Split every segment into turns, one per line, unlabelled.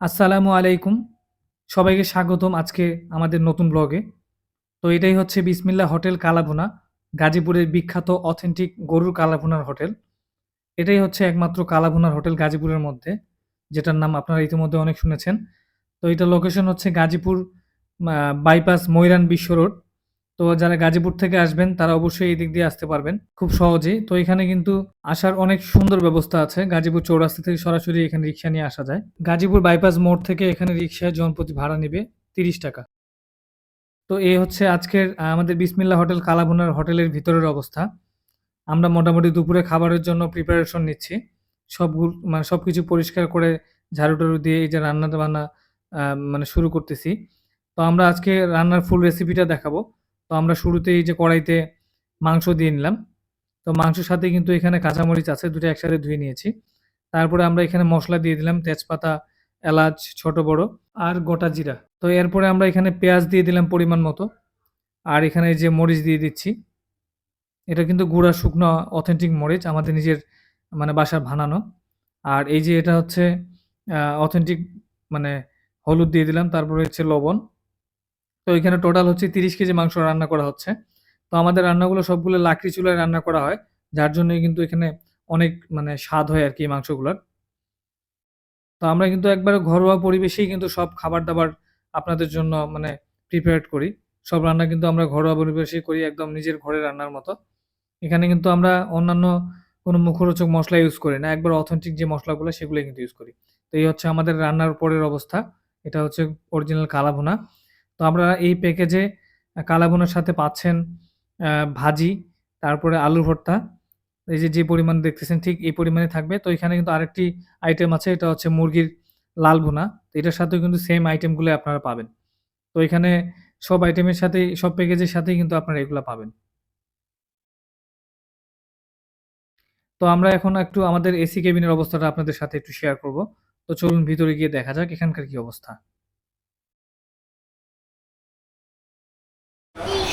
আসসালামু আলাইকুম। সবাইকে স্বাগতম আজকে আমাদের নতুন ব্লগে। তো এটাই হচ্ছে বিসমিল্লা হোটেল কালাভুনা, গাজীপুরের বিখ্যাত অথেন্টিক গরুর কালাভুনার হোটেল। এটাই হচ্ছে একমাত্র কালাভুনার হোটেল গাজীপুরের মধ্যে, যেটার নাম আপনারা ইতিমধ্যে অনেক শুনেছেন। তো এটা লোকেশন হচ্ছে গাজীপুর বাইপাস ময়রান বিশ্ব রোড তো যারা গাজীপুর থেকে আসবেন, তারা অবশ্যই এই দিক দিয়ে আসতে পারবেন। খুব সহজেই। তো এখানে কিন্তু আসার অনেক সুন্দর ব্যবস্থা আছে। গাজীপুর চৌরাস্তা থেকে সরাসরি এখানে রিক্সা নিয়ে আসা যায়। গাজীপুর বাইপাস মোড় থেকে এখানে রিক্সায় জনপ্রতি ভাড়া নেবে তিরিশ টাকা। তো এই হচ্ছে আজকের আমাদের বিসমিল্লা হোটেল কালাভুনার হোটেলের ভিতরের অবস্থা। আমরা মোটামুটি দুপুরে খাবারের জন্য প্রিপারেশন নিচ্ছি। সবগুলো মানে সব কিছু পরিষ্কার করে ঝাড়ু টাড়ু দিয়ে এই যে রান্না বান্না মানে শুরু করতেছি। তো আমরা আজকে রান্নার ফুল রেসিপিটা দেখাবো। তো আমরা শুরুতেই যে কড়াইতে মাংস দিয়ে নিলাম। তো মাংসের সাথে কিন্তু এখানে কাঁচামরিচ আছে, দুটো একসাথে ধুয়ে নিয়েছি। তারপরে আমরা এখানে মশলা দিয়ে দিলাম, তেজপাতা, এলাচ, ছোট, বড় আর গোটা জিরা। তো এরপরে আমরা এখানে পেঁয়াজ দিয়ে দিলাম পরিমাণ মতো আর এখানে যে মরিচ দিয়ে দিচ্ছি। এটা কিন্তু গুঁড়া, শুকনো অথেন্টিক মরিচ, আমাদের নিজের মানে বাসার বানানো। আর এই যে এটা হচ্ছে অথেন্টিক মানে হলুদ দিয়ে দিলাম, তারপরে হচ্ছে লবণ। তো এখানে টোটাল হচ্ছে তিরিশ কেজি মাংস রান্না করা হচ্ছে। তো আমাদের রান্নাগুলো সবগুলো লাকড়ি চুলায় রান্না করা হয়, যার জন্য কিন্তু এখানে অনেক মানে স্বাদ হয় আর কি মাংসগুলোর। তো আমরা কিন্তু একবারে ঘরোয়া পরিবেশেই কিন্তু সব খাবার দাবার আপনাদের জন্য মানে প্রিপেয়ার্ড করি। সব রান্না কিন্তু আমরা ঘরোয়া পরিবেশেই করি, একদম নিজের ঘরে রান্নার মতো। এখানে কিন্তু আমরা অন্যান্য কোনো মুখরোচক মশলা ইউজ করি না, একবার অথেন্টিক যে মশলাগুলো সেগুলোই কিন্তু ইউজ করি। তো এই হচ্ছে আমাদের রান্নার পরের অবস্থা। এটা হচ্ছে অরিজিনাল কালাভুনা। তো আমরা এই প্যাকেজে কালাভুনার সাথে পাচ্ছেন ভাজি, তারপরে আলুর ভর্তা। এই যে যে পরিমাণ দেখতেছেন, ঠিক এই পরিমাণে থাকবে। তো এখানে কিন্তু আরেকটি আইটেম আছে, এটা হচ্ছে মুরগির লাল ভুনা। এটার সাথেও কিন্তু সেম আইটেমগুলো আপনারা পাবেন। তো এখানে সব আইটেমের সাথেই, সব প্যাকেজের সাথেই কিন্তু আপনারা এগুলো পাবেন। তো আমরা এখন একটু আমাদের এসি কেবিনের অবস্থাটা আপনাদের সাথে একটু শেয়ার করব। তো চলুন ভিতরে গিয়ে দেখা যাক এখানকার কি অবস্থা।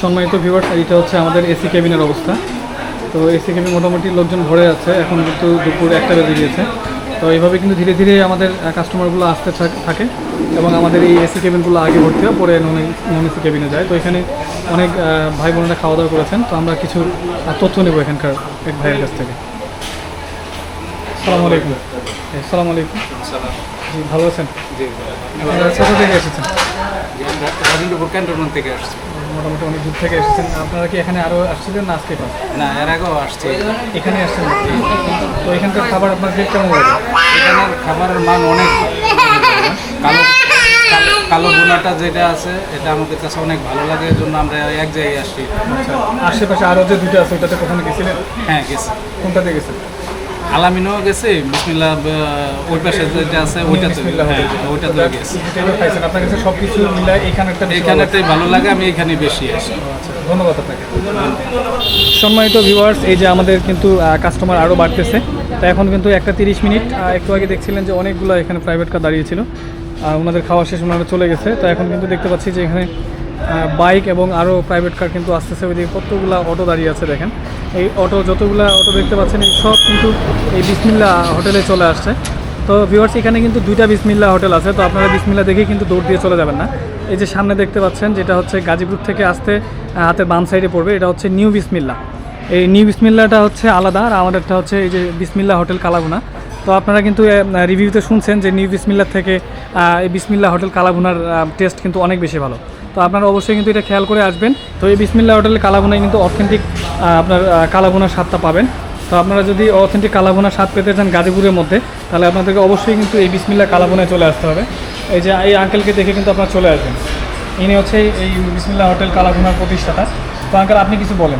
সম্মানিত ভিউয়ার্স এটা হচ্ছে আমাদের এসি কেবিনের অবস্থা। তো এসি কেবিন মোটামুটি লোকজন ভরে আছে এখন কিন্তু দুপুর একটা বেজে গিয়েছে। তো এইভাবে কিন্তু ধীরে ধীরে আমাদের কাস্টমারগুলো আসতে থাকে এবং আমাদের এই এসি কেবিনগুলো আগে ভর্তি হয় পরে নন নন এসি কেবিনে যায়। তো এখানে অনেক ভাই বোনেরা খাওয়া দাওয়া করেছেন তো আমরা কিছু তথ্য নেব এখানকার এক ভাইয়ের কাছ থেকে। সালাম আলাইকুম। সালাম আলাইকুম। জি ভালো আছেন?
জি
আপনারা কোথা থেকে এসেছেন?
রাজেন্দ্রপুর ক্যান্টনমেন্ট থেকে আসছি।
মোটামুটি অনেক দূর থেকে এসেছেন। আপনারা কি এখানে আরও আসছিলেন না আজকে
না এর আগেও আসছি।
এখানে আসছেন তো এখানকার খাবার আপনার খেয়ে কেমন লাগে
এখানের খাবারের মান অনেক কালো কালো- বোনাটা যেটা আছে এটা আমাদের কাছে অনেক ভালো লাগে এর জন্য আমরা এক জায়গায় আসছি।
আচ্ছা আশেপাশে আরও যে দুটো আছে ওটাতে কখনো গেছিলেন?
হ্যাঁ গেছি।
কোনটাতে গেছেন?
আলামিনও গেছে বিসমিল্লা ওই পাশে যেটা আছে ওইটাতে
বিসমিল্লাহ।
ওইটাতে গেছি
আপনার কাছে সব কিছু মিলাই এখানে একটা বেশি ভালো
ভালো লাগে আমি এখানে বেশি আসি।
আচ্ছা, ধন্যবাদ আপনাকে। সম্মানিত ভিউয়ার্স এই যে আমাদের কিন্তু কাস্টমার আরও বাড়তেছে। তো এখন কিন্তু একটা তিরিশ মিনিট একটু আগে দেখছিলেন যে অনেকগুলো এখানে প্রাইভেট কার দাঁড়িয়েছিল আর ওনাদের খাওয়া শেষ ওনারা চলে গেছে। তো এখন কিন্তু দেখতে পাচ্ছি যে এখানে বাইক এবং আরও প্রাইভেট কার কিন্তু আসতেছে। ওইদিকে কতগুলা অটো দাঁড়িয়ে আছে দেখেন। এই অটো যতগুলা অটো দেখতে পাচ্ছেন, এই সব কিন্তু এই বিসমিল্লা হোটেলে চলে আসছে। তো ভিউয়ার্স এখানে কিন্তু দুইটা বিসমিল্লা হোটেল আছে। তো আপনারা বিসমিল্লা দেখেই কিন্তু দৌড় দিয়ে চলে যাবেন না। এই যে সামনে দেখতে পাচ্ছেন, যেটা হচ্ছে গাজীপুর থেকে আসতে হাতের বাম সাইডে পড়বে, এটা হচ্ছে নিউ বিসমিল্লা। এই নিউ বিসমিল্লাটা হচ্ছে আলাদা, আর আমাদেরটা হচ্ছে এই যে বিসমিল্লা হোটেল কালাগুনা তো আপনারা কিন্তু রিভিউতে শুনছেন যে নিউ বিসমিল্লা থেকে এই বিসমিল্লা হোটেল কালাগুনার টেস্ট কিন্তু অনেক বেশি ভালো। তো আপনারা অবশ্যই কিন্তু এটা খেয়াল করে আসবেন। তো এই বিসমিল্লা হোটেল কালাগুনায় কিন্তু অথেন্টিক আপনার আহ, কালাগুনার স্বাদটা পাবেন। তো আপনারা যদি অথেন্টিক কালাভুনা স্বাদ পেতে চান গাজীপুরের মধ্যে তাহলে আপনাদেরকে অবশ্যই কিন্তু এই বিসমিল্লা কালাভুনায় চলে আসতে হবে। এই যে এই আঙ্কেলকে দেখে কিন্তু আপনারা চলে আসবেন। ইনি হচ্ছে এই বিসমিল্লা হোটেল কালাভুনার প্রতিষ্ঠাতা। তো আঙ্কেল আপনি কিছু বলেন।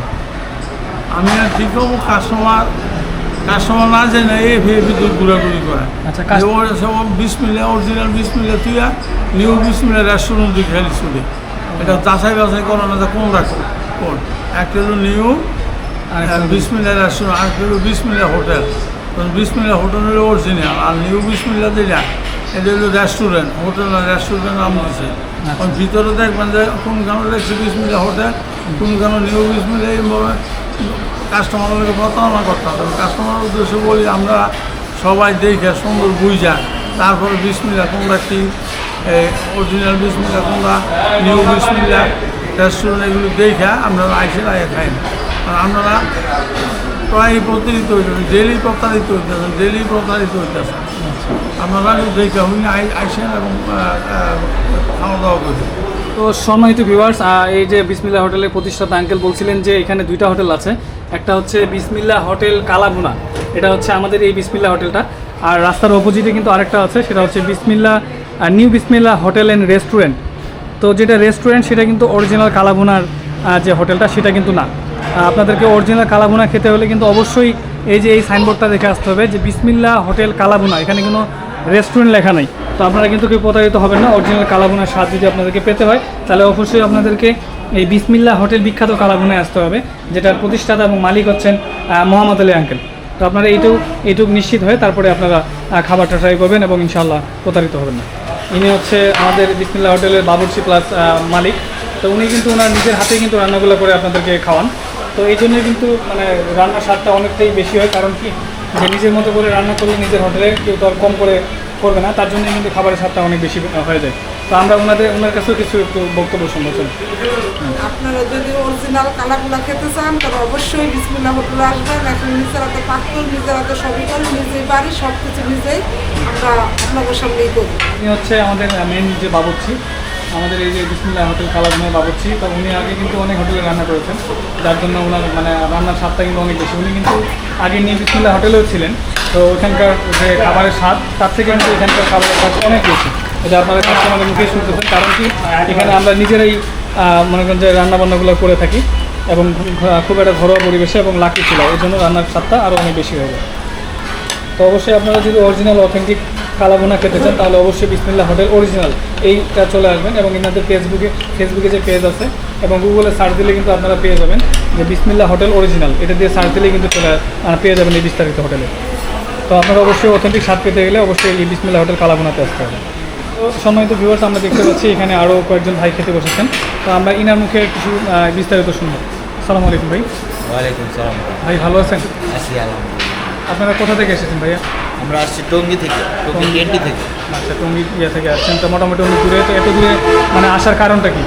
আমি আর করব? কাস্টমার কাস্টমার না জেনে এই ভিতর ঘোরাঘুরি করে।
আচ্ছা,
সব বিশ মিলে অরিজিনাল বিশ মিলে তুই নিউ বিশ মিলে রেস্টুরেন্ট দিয়ে খেলি এটা যাচাই বাছাই করো না যে কোন রাখো কোন? একটা হলো নিউ
আর
আর বিশ মিলে রেস্টুরেন্ট আর একটা হলো বিশ মিলে হোটেল। বিশ মিলে হোটেল হলো অরিজিনাল আর নিউ বিশ মিলে যেটা এটা হলো রেস্টুরেন্ট হোটেল না রেস্টুরেন্ট নাম দিচ্ছে কারণ ভিতরে দেখবেন যে কোন লেগছে বিশ মিলে হোটেল কোন কেন নিউ বিশ মিলে এইভাবে কাস্টমারকে প্রতারণা করতে হবে। কাস্টমার উদ্দেশ্যে বলি আমরা সবাই দেখে সুন্দর বুঝা তারপরে বিসমিল্লা কোনটা কি অরিজিনাল বিসমিল্লা কোনটা নিউ বিসমিল্লা রেস্টুরেন্ট এগুলো দেখে আপনারা আইসে আগে খাই আপনারা প্রায় প্রতারিত হইতেছেন ডেলি প্রতারিত হইতেছেন ডেলি প্রতারিত হইতেছেন আপনারা দেখে হইনি আইসেন এবং খাওয়া দাওয়া করবেন
তো সম্মানিত ভিউয়ার্স এই যে বিসমিল্লা হোটেলের প্রতিষ্ঠাতা আঙ্কেল বলছিলেন যে এখানে দুইটা হোটেল আছে। একটা হচ্ছে বিসমিল্লা হোটেল কালাভুনা, এটা হচ্ছে আমাদের এই বিসমিল্লা হোটেলটা। আর রাস্তার অপোজিটে কিন্তু আরেকটা আছে, সেটা হচ্ছে বিসমিল্লা new Bismillah hotel and restaurant. তো যেটা রেস্টুরেন্ট, সেটা কিন্তু অরিজিনাল কালাভুনার যে হোটেলটা, সেটা কিন্তু না। আপনাদেরকে অরিজিনাল কালাভুনা খেতে হলে কিন্তু অবশ্যই এই যে এই সাইনবোর্ডটা দেখে আসতে হবে যে বিসমিল্লা হোটেল কালাভুনা, এখানে কোনো রেস্টুরেন্ট লেখা নাই। তো আপনারা কিন্তু কেউ প্রতারিত হবেন না অরিজিনাল কালাভুনার স্বাদ যদি আপনাদেরকে পেতে হয়, তাহলে অবশ্যই আপনাদেরকে এই বিসমিল্লা হোটেল বিখ্যাত কালাভুনায় আসতে হবে, যেটার প্রতিষ্ঠাতা এবং মালিক হচ্ছেন মোহাম্মদ আলী আঙ্কেল তো আপনারা এইটুকু এইটুকু নিশ্চিত হয়ে তারপরে আপনারা খাবারটা ট্রাই করবেন এবং ইনশাল্লাহ প্রতারিত হবেন না। ইনি হচ্ছে আমাদের বিসমিল্লা হোটেলের বাবুর্চি প্লাস মালিক। তো উনি কিন্তু ওনার নিজের হাতেই কিন্তু রান্নাগুলো করে আপনাদেরকে খাওয়ান। তো এই জন্যই কিন্তু মানে রান্নার স্বাদটা অনেকটাই বেশি হয়। কারণ কি? যে নিজের মতো করে রান্না করলে নিজের হোটেলে কেউ তো আর কম করে করবে না তার জন্য কিন্তু খাবারের স্বাদটা অনেক বেশি হয়ে যায়। তো আমরা ওনাদের ওনার কাছেও কিছু একটু বক্তব্য শুনব চলুন।
আপনারা যদি অরিজিনাল কালাগুলা খেতে চান তাহলে অবশ্যই বিসমিল্লা হোটেলে আসবেন। এখন নিজের হাতে পাথর নিজের হাতে সবই করি নিজেই বাড়ি সব কিছু নিজেই আমরা আপনাদের সামনেই করি।
উনি হচ্ছে আমাদের মেন যে বাবুর্চি। আমাদের এই যে বিসমিল্লা হোটেল কালাজমের বাবুর্চি, তো উনি আগে কিন্তু অনেক হোটেলে রান্না করেছেন, যার জন্য ওনার মানে রান্নার স্বাদটা কিন্তু অনেক বেশি। উনি কিন্তু আগে নিয়ে বিসমিল্লা হোটেলেও ছিলেন, তো ওখানকার যে খাবারের স্বাদ, তার থেকে কিন্তু এখানকার খাবারের স্বাদ অনেক বেশি। এটা আপনারা কাস্টমারের মুখেই শুনতেছেন, কারণ কি এখানে আমরা নিজেরাই মনে করেন যে রান্নাবান্নাগুলো করে থাকি এবং খুব একটা ঘরোয়া পরিবেশে এবং লাকি ছিল এই জন্য রান্নার স্বাদটা আরও অনেক বেশি হয়ে যায়। তো অবশ্যই আপনারা যদি অরিজিনাল অথেন্টিক কালাবোনা খেতে চান তাহলে অবশ্যই বিসমিল্লা হোটেল অরিজিনাল এইটা চলে আসবেন এবং এনাদের ফেসবুকে ফেসবুকে যে পেজ আছে এবং গুগলে সার্চ দিলে কিন্তু আপনারা পেয়ে যাবেন যে বিসমিল্লা হোটেল অরিজিনাল এটা দিয়ে সার্চ দিলে কিন্তু চলে পেয়ে যাবেন এই বিস্তারিত হোটেলে। তো আপনারা অবশ্যই অথেন্টিক স্বাদ পেতে গেলে অবশ্যই এই বিসমিল্লা হোটেল কালাবোনাতে আসতে হবে। তো সম্মানিত ভিউয়ার্স আমরা দেখতে পাচ্ছি এখানে আরও কয়েকজন ভাই খেতে বসেছেন। তো আমরা ইনার মুখে কিছু বিস্তারিত শুনব। আসসালামু আলাইকুম ভাই।
ওয়ালাইকুম সালাম।
ভাই ভালো আছেন?
আছি আলহামদুলিল্লাহ।
আপনারা কোথা থেকে এসেছেন ভাইয়া?
আমরা আসছি টঙ্গি থেকে টঙ্গি ক্যান্টি থেকে।
আচ্ছা টঙ্গি ইয়ে থেকে আসছেন। তো মোটামুটি অনেক দূরে তো এত দূরে মানে আসার কারণটা কি?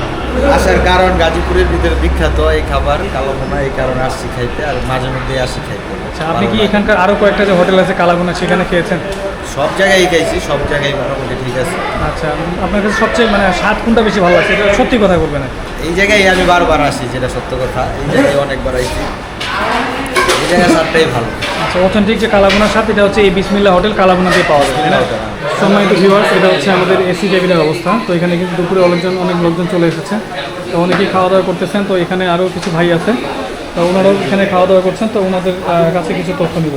আসার কারণ গাজীপুরের ভিতরে বিখ্যাত এই খাবার কালোভোনা এই কারণে আসছি খাইতে আর মাঝে মধ্যে আসি খাইতে।
আচ্ছা আপনি কি এখানকার আরও কয়েকটা যে হোটেল আছে কালাগুনা সেখানে খেয়েছেন?
সব জায়গায় খাইছি সব জায়গায় মোটামুটি ঠিক আছে।
আচ্ছা আপনার কাছে সবচেয়ে মানে স্বাদ কোনটা বেশি ভালো লাগছে এটা সত্যি কথা বলবেন
এই জায়গায় আমি বারবার আসি যেটা সত্য কথা। এই জায়গায় অনেকবার আইছি এই জায়গায় স্বাদটাই ভালো।
আচ্ছা অথেন্টিক যে কালাগুনার স্বাদ এটা হচ্ছে এই বিসমিল্লা হোটেল কালাগুনাতে পাওয়া যায় তাই না? সম্মানিত ভিউয়ার্স এটা হচ্ছে আমাদের এসি কেবিনের অবস্থা। তো এখানে কিন্তু দুপুরে অনেকজন অনেক লোকজন চলে এসেছে। তো অনেকেই খাওয়া দাওয়া করতেছেন তো এখানে আরও কিছু ভাই আছে। তো ওনারাও এখানে খাওয়া দাওয়া করছেন তো ওনাদের কাছে কিছু তথ্য নিব।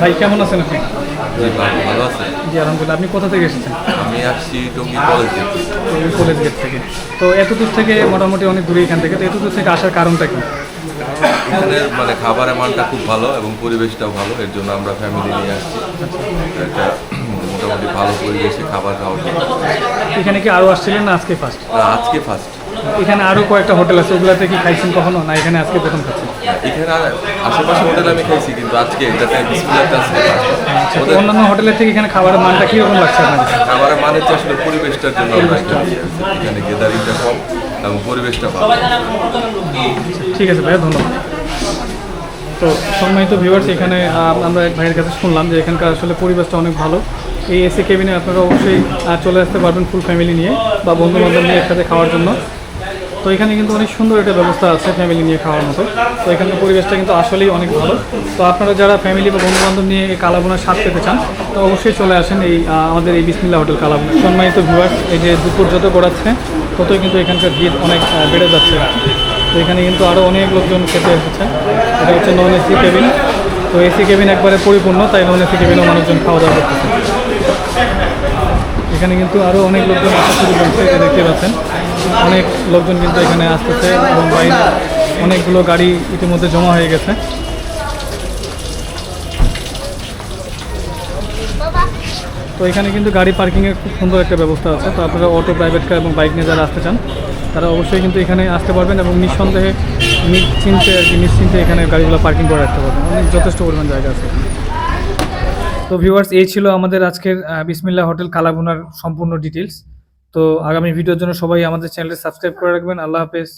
ভাই কেমন আছেন আপনি?
জি, ভালো ভালো আছে।
জি আলহামদুলিল্লাহ। আপনি কোথা থেকে এসেছেন?
আমি আসছি টঙ্গী কলেজ থেকে।
কলেজ গেট থেকে। তো এত দূর থেকে মোটামুটি অনেক দূরে এখান থেকে তো এত দূর থেকে আসার কারণটা কি?
এখানে মানে খাবারের মানটা খুব ভালো এবং পরিবেশটাও ভালো এর জন্য আমরা ফ্যামিলি নিয়ে আসছি। একটা মোটামুটি ভালো পরিবেশে খাবার খাওয়ার
এখানে কি আরও আসছিলেন না আজকে ফার্স্ট
আজকে ফার্স্ট
এখানে আরও কয়েকটা হোটেল আছে ওগুলাতে কি খাইছেন কখনো? না এখানে আজকে প্রথম খাচ্ছেন
এখানে আশেপাশে হোটেল আমি খাইছি কিন্তু আজকে এটাতে।
আচ্ছা, অন্যান্য হোটেলের থেকে এখানে খাবারের মানটা কীরকম লাগছে আপনার
খাবারের মানের হচ্ছে আসলে পরিবেশটার জন্য আমরা এখানে গেদারিংটা কম। এবং পরিবেশটা ভালো।
ঠিক আছে ভাইয়া, ধন্যবাদ। তো সম্মানিত ভিউয়ার্স এখানে আমরা এক ভাইয়ের কাছে শুনলাম যে এখানকার আসলে পরিবেশটা অনেক ভালো। এই এসি কেবিনে আপনারা অবশ্যই চলে আসতে পারবেন ফুল ফ্যামিলি নিয়ে বা বন্ধু বান্ধব নিয়ে একসাথে খাওয়ার জন্য। তো এখানে কিন্তু অনেক সুন্দর একটা ব্যবস্থা আছে ফ্যামিলি নিয়ে খাওয়ার মতো। তো এখানকার পরিবেশটা কিন্তু আসলেই অনেক ভালো। তো আপনারা যারা ফ্যামিলি বা বন্ধু বান্ধব নিয়ে এই কালাবোনার স্বাদ পেতে চান, তো অবশ্যই চলে আসেন এই আমাদের এই বিসমিল্লা হোটেল কালাবোনা সম্মানিত ভিউয়ার্স এই যে দুপুর যত গড়াচ্ছে ততই কিন্তু এখানকার ভিড় অনেক বেড়ে যাচ্ছে। তো এখানে কিন্তু আরও অনেক লোকজন খেতে এসেছে। এটা হচ্ছে নন এসি কেবিন। তো এসি কেবিন একবারে পরিপূর্ণ, তাই নন এসি কেবিনও মানুষজন খাওয়া দাওয়া করতেছে। এখানে কিন্তু আরও অনেক লোকজন আসা শুরু করছে দেখতে পাচ্ছেন। অনেক লোকজন কিন্তু এখানে আসতেছে এবং বাইরে অনেকগুলো গাড়ি ইতিমধ্যে জমা হয়ে গেছে। তো এখানে কিন্তু গাড়ি পার্কিংয়ের খুব সুন্দর একটা ব্যবস্থা আছে। তো আপনারা অটো প্রাইভেট কার এবং বাইক নিয়ে যারা আসতে চান তারা অবশ্যই কিন্তু এখানে আসতে পারবেন এবং নিঃসন্দেহে নিশ্চিন্তে আর কি নিশ্চিন্তে এখানে গাড়িগুলো পার্কিং করে রাখতে পারবেন। অনেক যথেষ্ট পরিমাণ জায়গা আছে। তো ভিউয়ার্স এই ছিল আমাদের আজকের আহ, বিসমিল্লাহ হোটেল কালাভুনার সম্পূর্ণ ডিটেলস তো আগামী ভিডিওর জন্য সবাই আমাদের চ্যানেলটি সাবস্ক্রাইব করে রাখবেন। আল্লাহ হাফেজ।